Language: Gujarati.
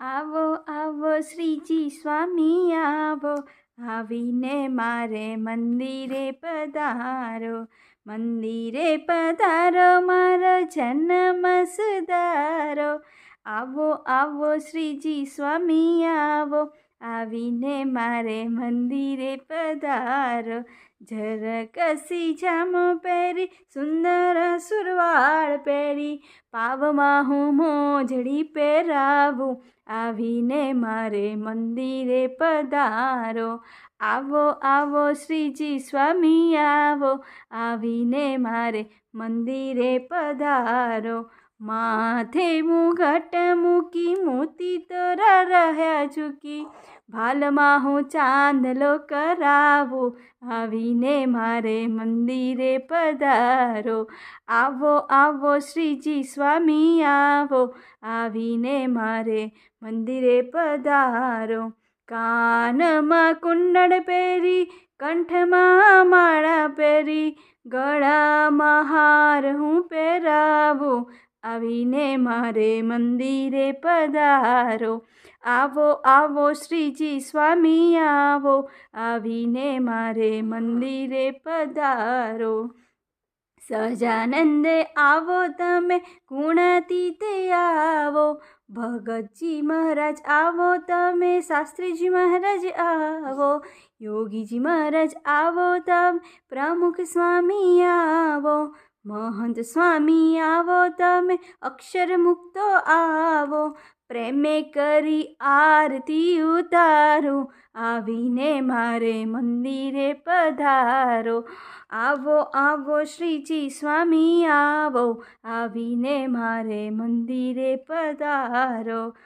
આવો આવો શ્રીજી સ્વામી, આવો. આવીને મારે મંદિરે પધારો મંદિરે પધારો, મારો જન્મ સુધારો. આવો આવો શ્રીજી સ્વામી, આવો. આવીને મારે મંદિરે પધારો. ઝરકસી જામો પહેરી, સુંદર સુરવાળ પહેરી, પાવમાં હું મોજડી પહેરાવું. આવીને મારે મંદિરે પધારો. આવો આવો શ્રીજી સ્વામી, આવો. આવીને મારે મંદિરે પધારો. માથે મુઘટ મૂકી મોતી તોરા ચૂકી ભાલમાં હું ચાંદલો કરાવો, આવીને મારે મંદિરે પધારો. આવો આવો શ્રીજી સ્વામી આવો, આવીને મારે મંદિરે પધારો. કાનમાં કુંડળ પહેરી, કંઠમાં માળા પહેરી, ગળામાં હાર હું પહેરાવું આવીને મારે મંદિરે પધારો. આવો આવો, શ્રીજી સ્વામી, આવો. આવીને મારે મંદિરે પધારો. સહજાનંદે, આવો તમે ગુણાતીતે આવો. ભગતજી મહારાજ, આવો તમે. શાસ્ત્રીજી મહારાજ, આવો. યોગીજી મહારાજ, આવો તમે. પ્રમુખ સ્વામી, આવો. મહંત સ્વામી આવો, તમે અક્ષર મુક્તો આવો, પ્રેમે કરી આરતી ઉતારો, આવીને મારે મંદિરે પધારો. આવો આવો, શ્રીજી સ્વામી આવો, આવીને મારે મંદિરે પધારો.